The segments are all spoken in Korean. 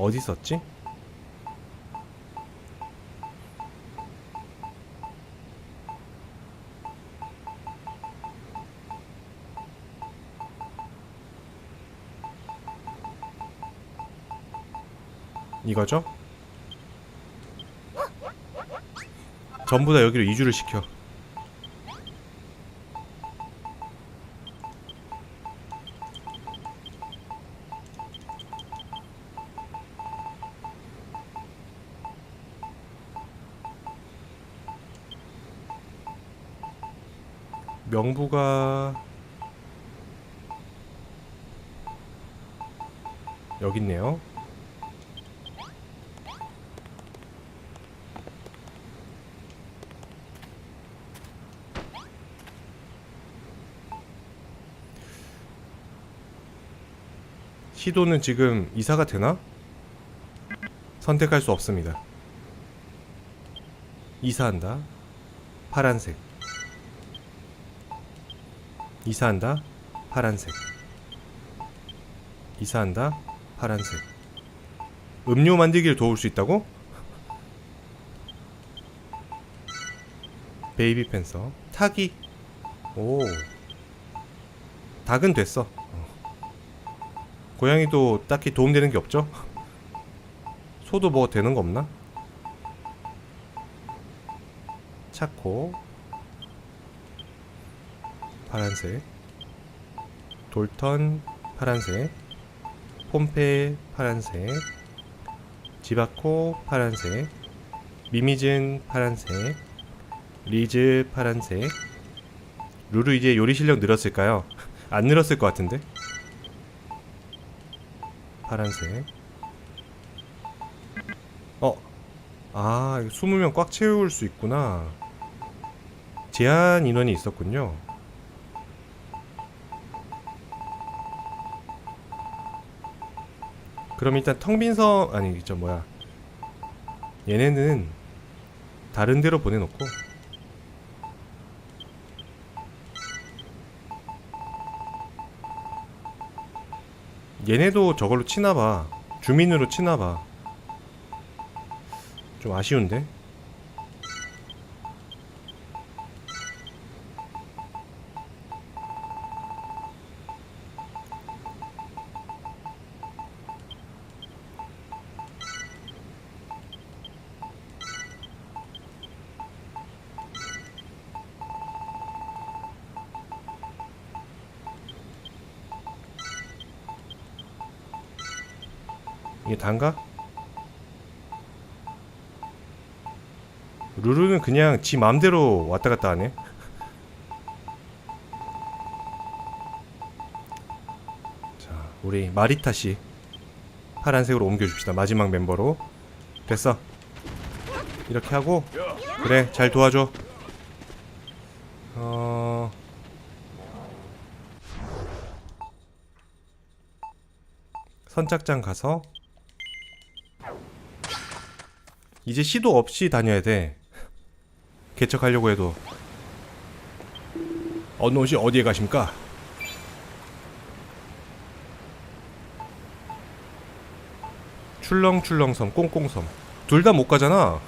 어디 있었지? 이거죠? 전부 다 여기로 이주를 시켜. 명부가 여기 있네요. 시도는 지금 이사가 되나? 선택할 수 없습니다. 이사한다. 파란색. 이사한다. 파란색. 이사한다. 파란색. 음료 만들기를 도울 수 있다고? 베이비 펜서. 타기. 오. 닭은 됐어. 고양이도 딱히 도움되는 게 없죠? 소도 뭐 되는 거 없나? 차코. 파란색. 돌턴 파란색. 폼페 파란색. 지바코 파란색. 미미즌 파란색. 리즈 파란색. 루루 이제 요리 실력 늘었을까요? 안 늘었을 것 같은데 파란색. 어? 아 이거 20명 꽉 채울 수 있구나. 제한 인원이 있었군요. 그럼 일단 텅빈섬 아니 저 뭐야. 얘네는 다른 데로 보내놓고 얘네도 저걸로 치나봐. 주민으로 치나봐. 좀 아쉬운데 이게 단가? 루루는 그냥 지 맘대로 왔다 갔다 하네. 자, 우리 마리타 씨 파란색으로 옮겨줍시다. 마지막 멤버로 됐어. 이렇게 하고 그래 잘 도와줘. 어. 선착장 가서 이제 시도 없이 다녀야 돼. 개척하려고 해도 어느 옷이 어디에 가십니까? 출렁출렁섬, 꽁꽁섬 둘 다 못 가잖아.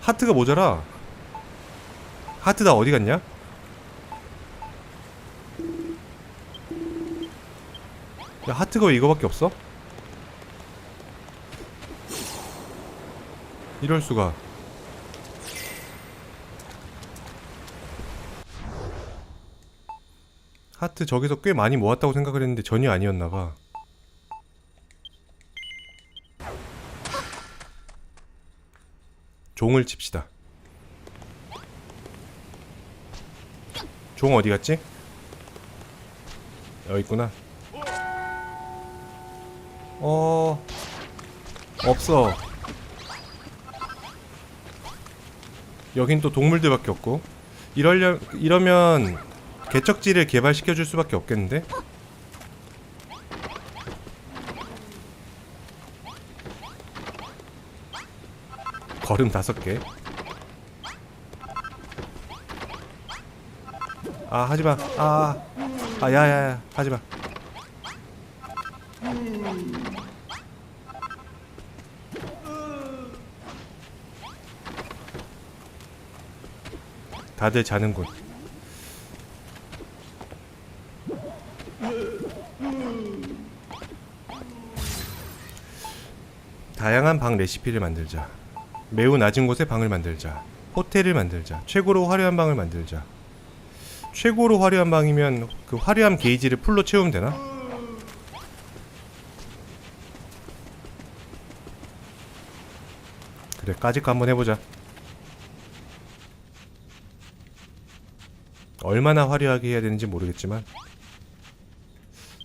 하트가 모자라. 하트 다 어디 갔냐? 야, 하트가 왜 이거밖에 없어? 이럴 수가. 하트 저기서 꽤 많이 모았다고 생각을 했는데 전혀 아니었나 봐. 종을 칩시다. 종 어디 갔지? 여기 있구나. 어 없어. 여긴 또 동물들밖에 없고 이러려 이러면 개척지를 개발시켜 줄 수밖에 없겠는데? 걸음 다섯 개. 아 하지 마. 아, 아 야야야 하지 마. 다들 자는군. 다양한 방 레시피를 만들자. 매우 낮은 곳에 방을 만들자. 호텔을 만들자. 최고로 화려한 방을 만들자. 최고로 화려한 방이면 그 화려함 게이지를 풀로 채우면 되나? 그래 까짓 거 한번 해보자. 얼마나 화려하게 해야 되는지 모르겠지만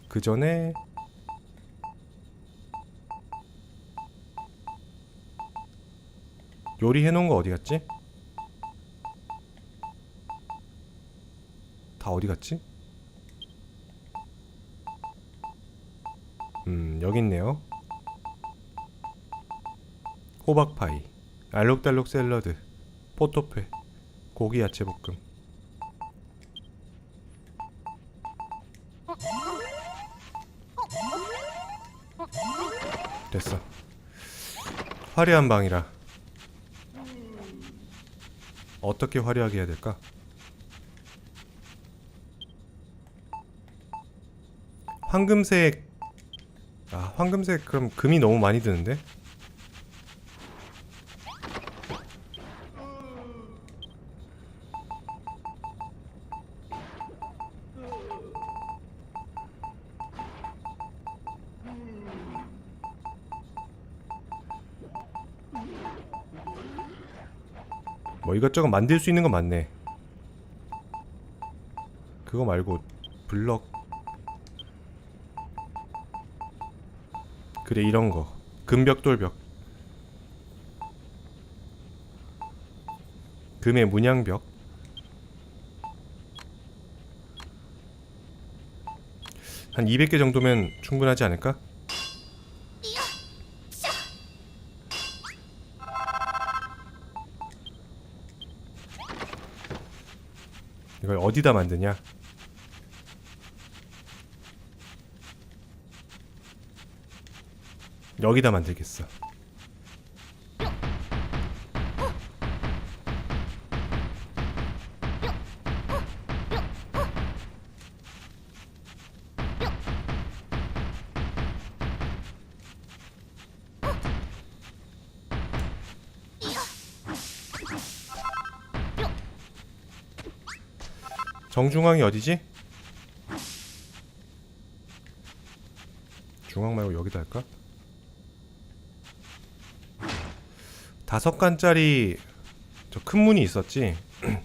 그 전에 요리 해 놓은 거 어디 갔지? 다 어디 갔지? 음 여기 있네요. 호박파이, 알록달록 샐러드, 포토페, 고기 야채 볶음. 됐어. 화려한 방이라. 어떻게 화려하게 해야 될까? 황금색 아 황금색 그럼 금이 너무 많이 드는데? 이것저것 만들 수 있는 거 많네. 그거 말고 블럭 그래 이런 거 금벽 돌벽 금의 문양벽 한 200개 정도면 충분하지 않을까? 어디다 만드냐? 여기다 만들겠어. 정중앙이 어디지? 중앙 말고 여기다 할까? 다섯 칸짜리 저 큰 문이 있었지.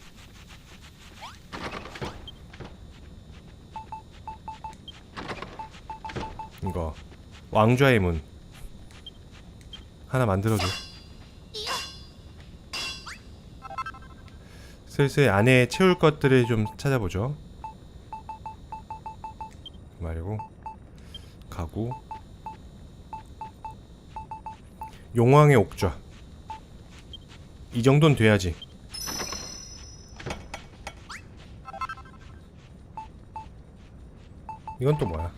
이거 왕좌의 문 하나 만들어줘. 슬슬 안에 채울 것들을 좀 찾아보죠. 말고 가구 용왕의 옥좌 이 정도는 돼야지. 이건 또 뭐야?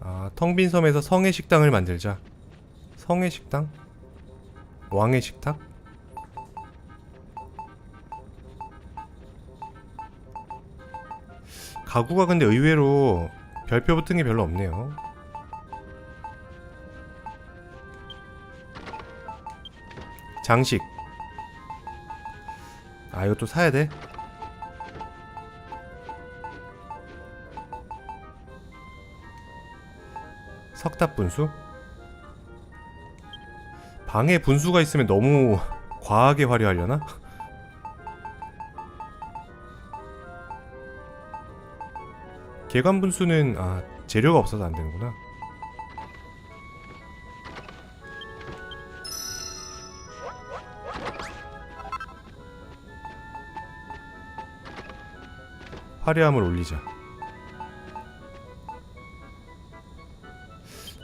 아, 텅빈 섬에서 성의 식당을 만들자. 성의 식당? 왕의 식탁? 가구가 근데 의외로 별표 붙은 게 별로 없네요. 장식. 아, 이것도 사야 돼? 석탑 분수? 방에 분수가 있으면 너무 과하게 화려하려나? 개관 분수는 아 재료가 없어서 안 되는구나. 화려함을 올리자.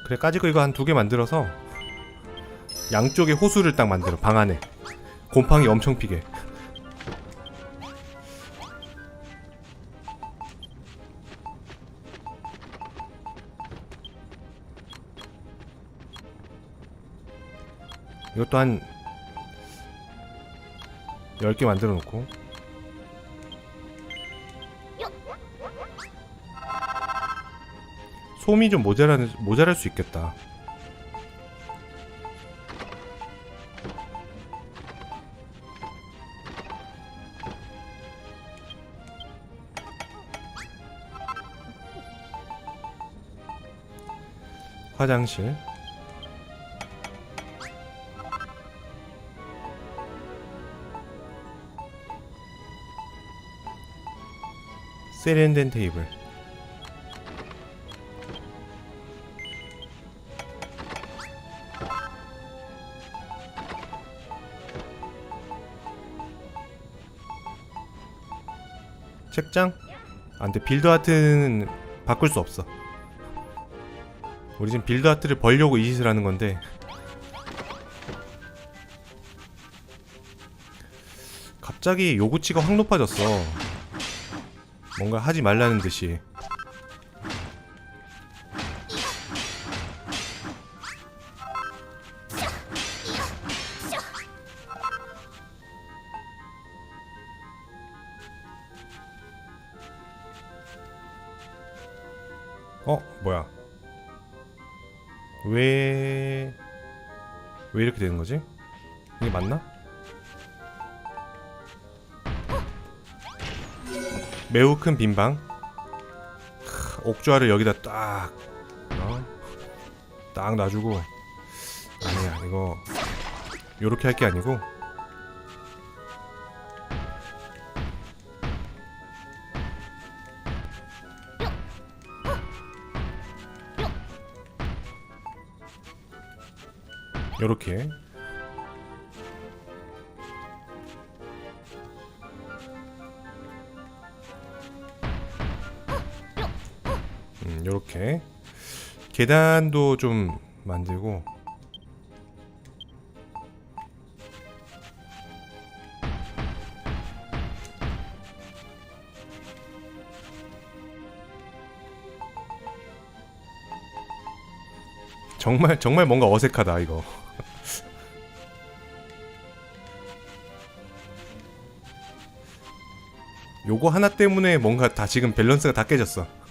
그래 까짓거 이거 한 두 개 만들어서 양쪽에 호수를 딱 만들어 방 안에 곰팡이 엄청 피게. 이것도 한 10개 만들어 놓고. 솜이 좀 모자라, 모자랄 수 있겠다. 화장실. 세련된 테이블. 책장? 안돼. 빌드 아트는 바꿀 수 없어. 우리 지금 빌드 아트를 벌려고 이 짓을 하는 건데. 갑자기 요구치가 확 높아졌어 뭔가 하지 말라는 듯이 어 뭐야 왜... 왜 이렇게 되는 거지? 이게 맞나? 매우 큰 빈방. 크, 옥좌를 여기다 딱 어? 딱 놔주고. 아니야 이거 요렇게 할 게 아니고. 요렇게 요렇게 계단도 좀 만들고. 정말 정말 뭔가 어색하다 이거. 요거 하나 때문에 뭔가 다 지금 밸런스가 다 깨졌어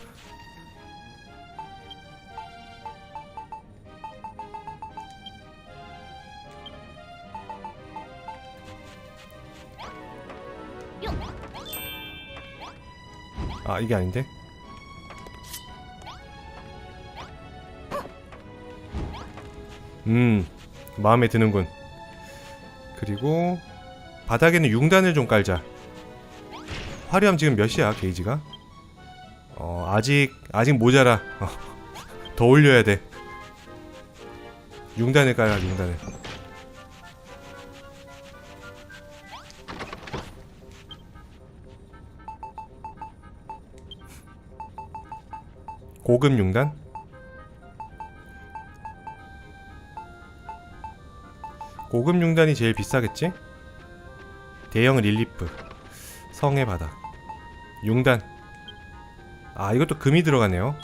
아 이게 아닌데? 음 마음에 드는군. 그리고 바닥에는 융단을 좀 깔자. 화려함 지금 몇이야 게이지가? 어 아직 아직 모자라. 어, 더 올려야 돼. 융단을 깔아 융단을 고급 융단? 고급 융단이 제일 비싸겠지? 대형 릴리프. 성의 바닥. 융단 아 이것도 금이 들어가네요.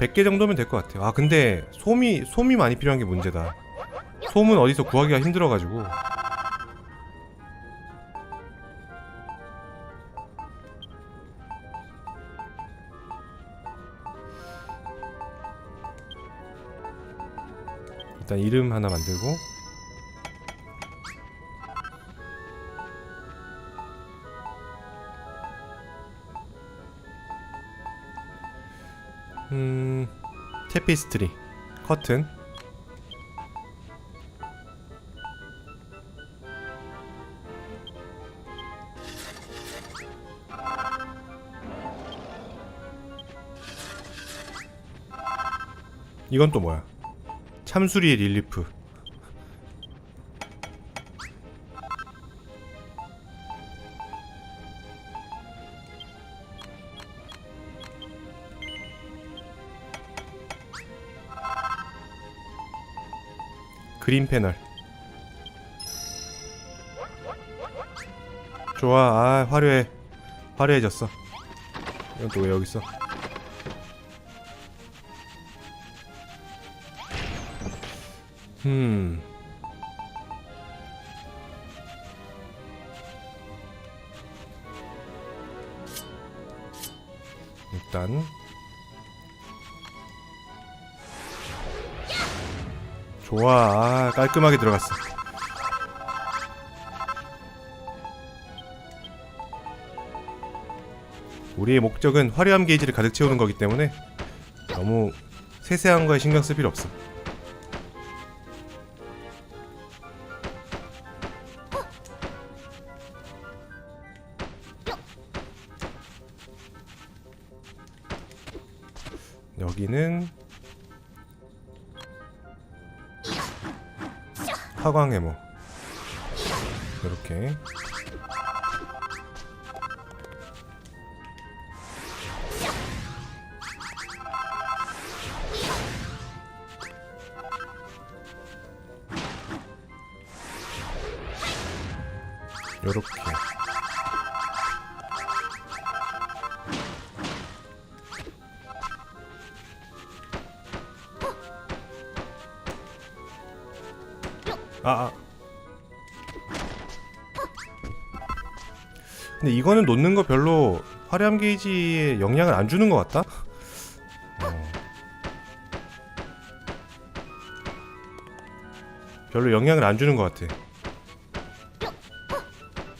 100개 정도면 될 것 같아요. 아 근데 솜이 솜이 많이 필요한 게 문제다. 솜은 어디서 구하기가 힘들어가지고 일단 이름 하나 만들고. 음 테피스트리 커튼. 이건 또 뭐야 참수리 릴리프. 그린 패널. 좋아 아 화려해. 화려해졌어. 이건 또 왜 여기 있어 음. 일단. 좋아. 아, 깔끔하게 들어갔어. 우리의 목적은 화려함 게이지를 가득 채우는 거기 때문에 너무 세세한 거에 신경 쓸 필요 없어 화광 해모 이렇게 아, 아. 근데 이거는 놓는 거 별로 화려함 게이지에 영향을 안 주는 것 같다? 어. 별로 영향을 안 주는 것 같아.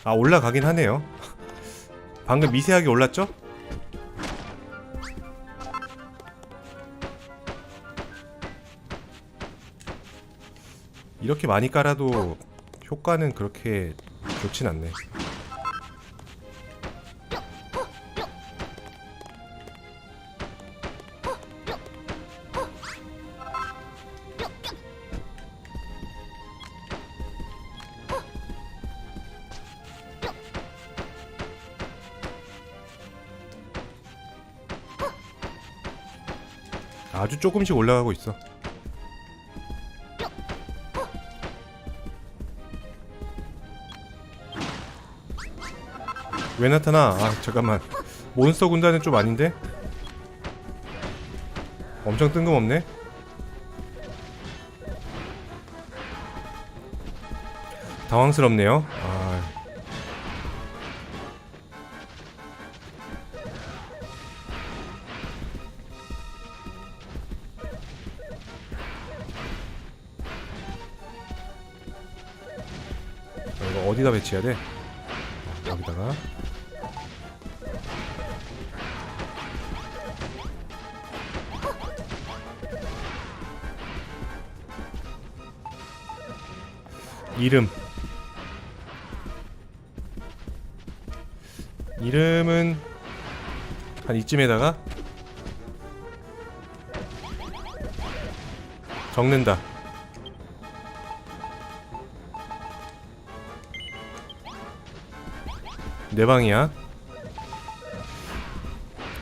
아, 올라가긴 하네요. 방금 미세하게 올랐죠? 이렇게 많이 깔아도 효과는 그렇게 좋진 않네. 아주 조금씩 올라가고 있어. 왜 나타나? 아 잠깐만 몬스터 군단은 좀 아닌데? 엄청 뜬금없네? 당황스럽네요 아... 이거 어디다 배치해야 돼? 어, 여기다가 이름. 이름은 한 이쯤에다가 적는다. 내 방이야.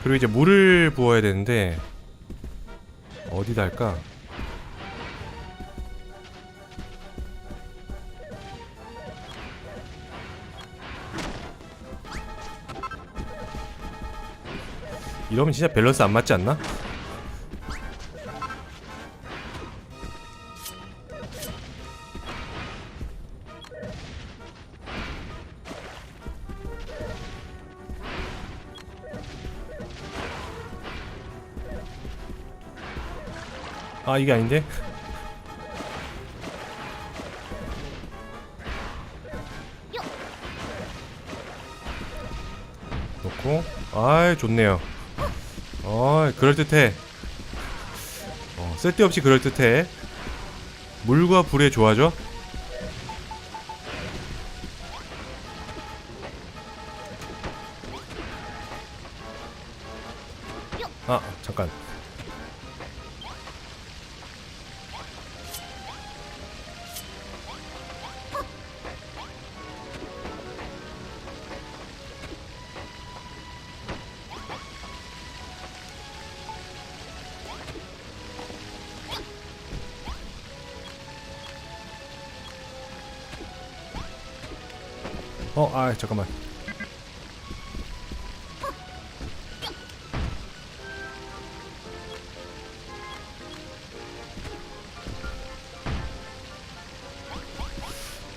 그리고 이제 물을 부어야 되는데 어디다 할까? 이러면 진짜 밸런스 안 맞지 않나? 아 이게 아닌데? 놓고 아이 좋네요 어 그럴듯해. 어, 쓸데없이 그럴듯해. 물과 불의 조화죠 어, 아, 잠깐만.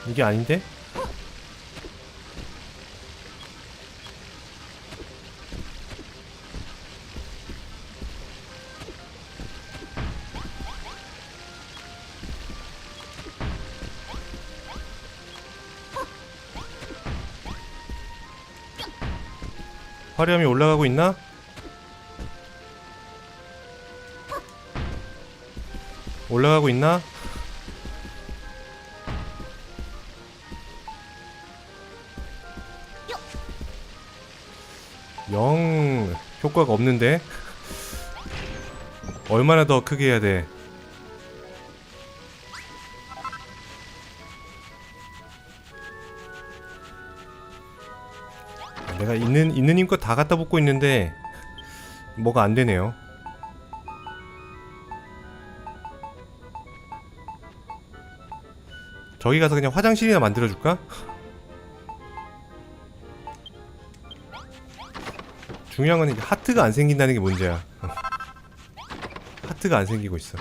이게 아닌데? 화려함이 올라가고 있나? 올라가고 있나? 영 효과가 없는데 얼마나 더 크게 해야 돼? 내가 있는 있는 힘껏 다 갖다 붓고 있는데 뭐가 안 되네요. 저기 가서 그냥 화장실이나 만들어 줄까? 중요한 건 하트가 안 생긴다는 게 문제야. 하트가 안 생기고 있어.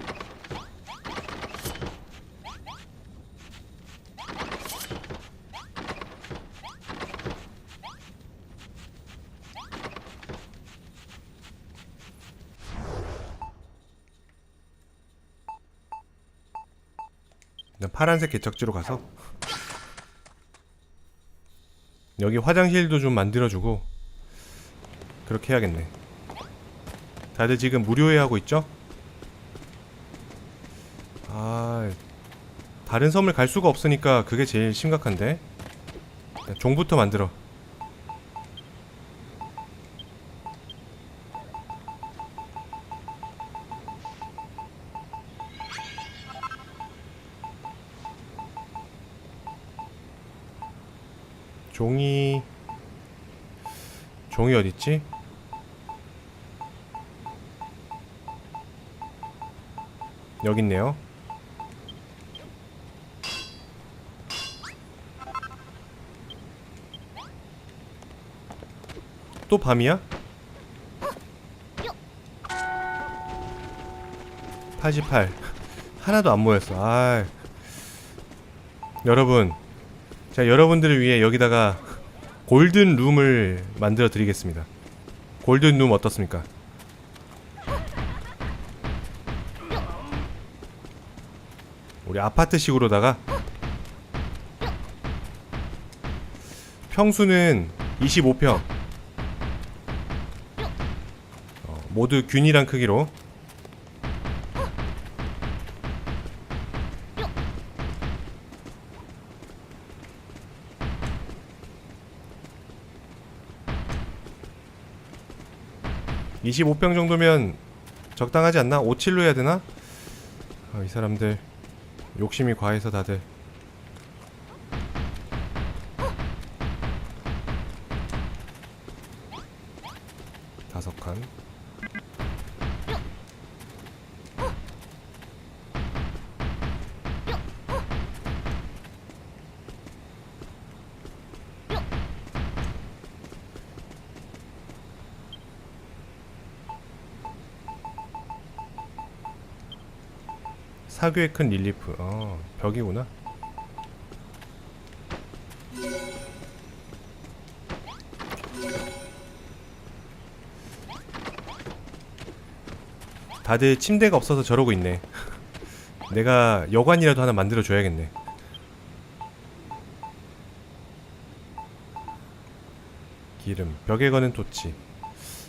그냥 파란색 개척지로 가서 여기 화장실도 좀 만들어주고 그렇게 해야겠네. 다들 지금 무료회 하고 있죠? 아, 다른 섬을 갈 수가 없으니까 그게 제일 심각한데. 야, 종부터 만들어. 여기 있네요. 또 밤이야? 88 하나도 안 모였어. 아. 여러분, 자 여러분들을 위해 여기다가 골든 룸을 만들어 드리겠습니다. 골든 룸 어떻습니까? 우리 아파트식으로다가 평수는 25평 어, 모두 균일한 크기로 (25평) 정도면 적당하지 않나? (57로) 해야 되나? 아, 이 사람들 욕심이 과해서 다들. 다섯 칸 사교의 큰 릴리프. 어 벽이구나. 다들 침대가 없어서 저러고 있네. 내가 여관이라도 하나 만들어 줘야겠네. 기름. 벽에 거는 토치.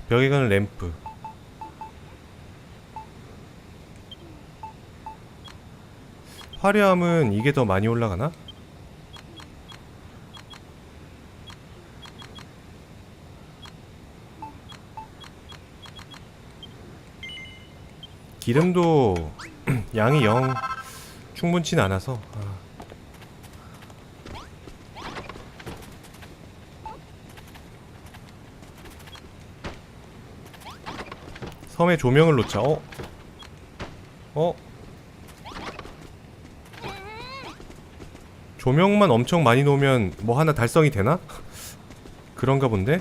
벽에 거는 램프 화려함은 이게 더 많이 올라가나? 기름도 양이 영 충분치는 않아서 아. 섬에 조명을 놓자 어? 어? 조명만 엄청 많이 놓으면 뭐 하나 달성이 되나? 그런가 본데?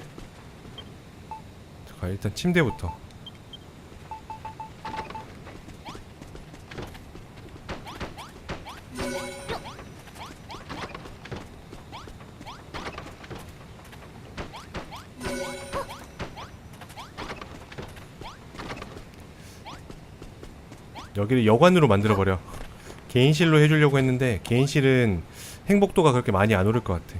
잠깐 일단 침대부터 여기를 여관으로 만들어버려 개인실로 해주려고 했는데 개인실은 행복도가 그렇게 많이 안 오를 것 같아.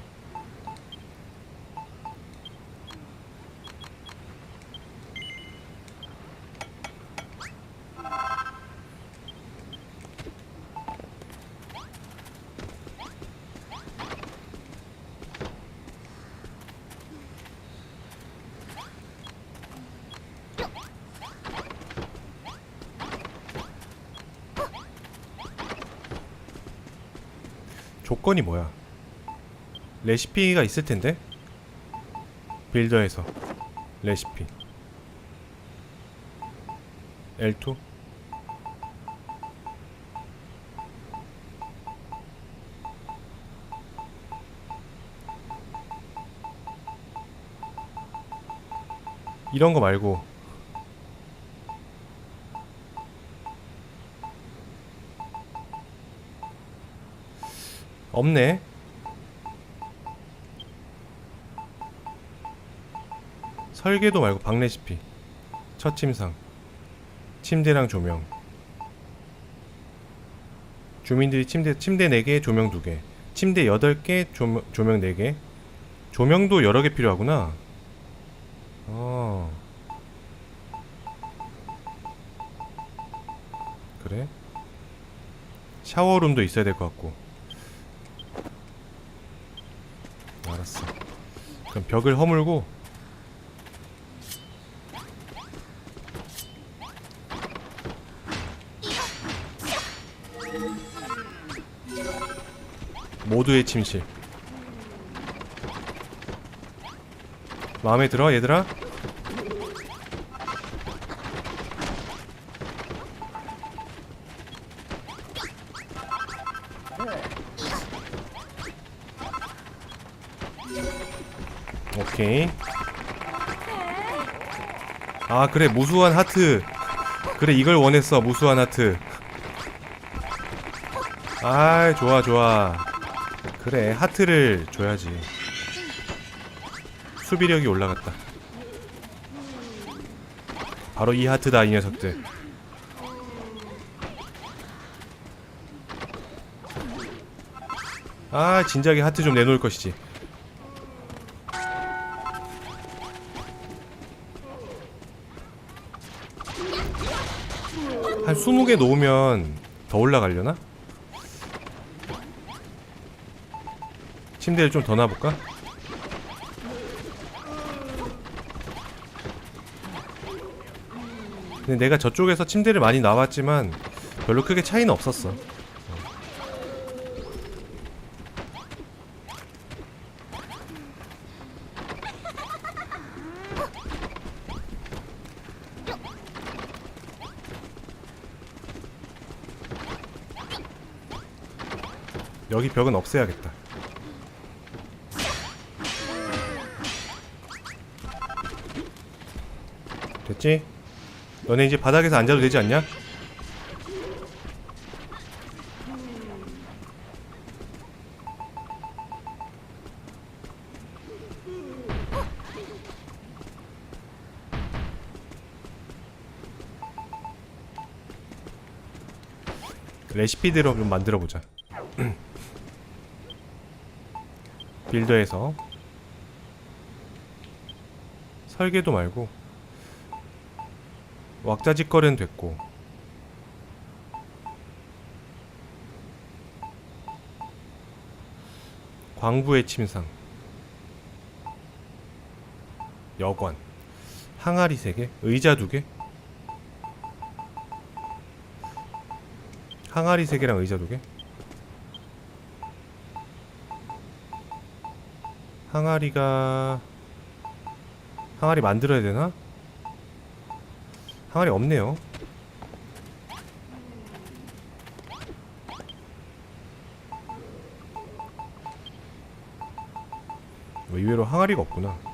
조건이 뭐야? 레시피가 있을 텐데? 빌더에서 레시피 L2 이런 거 말고 없네. 설계도 말고 방 레시피. 첫 침상. 침대랑 조명. 주민들이 침대 침대 4개, 조명 2개. 침대 8개, 조명, 조명 4개. 조명도 여러 개 필요하구나. 어. 그래? 샤워룸도 있어야 될 것 같고. 알았어. 그럼 벽을 허물고 모두의 침실. 마음에 들어, 얘들아? 오케이. 아, 그래, 무수한 하트. 그래, 이걸 원했어, 무수한 하트. 아, 좋아, 좋아. 그래, 하트를 줘야지. 수비력이 올라갔다. 바로 이 하트다, 이 녀석들. 아, 진작에 하트 좀 내놓을 것이지. 20개 놓으면 더 올라가려나? 침대를 좀 더 놔볼까? 근데 내가 저쪽에서 침대를 많이 놔왔지만 별로 크게 차이는 없었어. 여기 벽은 없애야겠다. 됐지? 너네 이제 바닥에서 앉아도 되지 않냐? 레시피대로 좀 만들어 보자. 빌더에서 설계도 말고 왁자지껄은 됐고 광부의 침상 여관 항아리 3개 의자 2개 항아리 3개랑 의자 2개 항아리가 항아리 만들어야 되나? 항아리 없네요. 의외로 항아리가 없구나.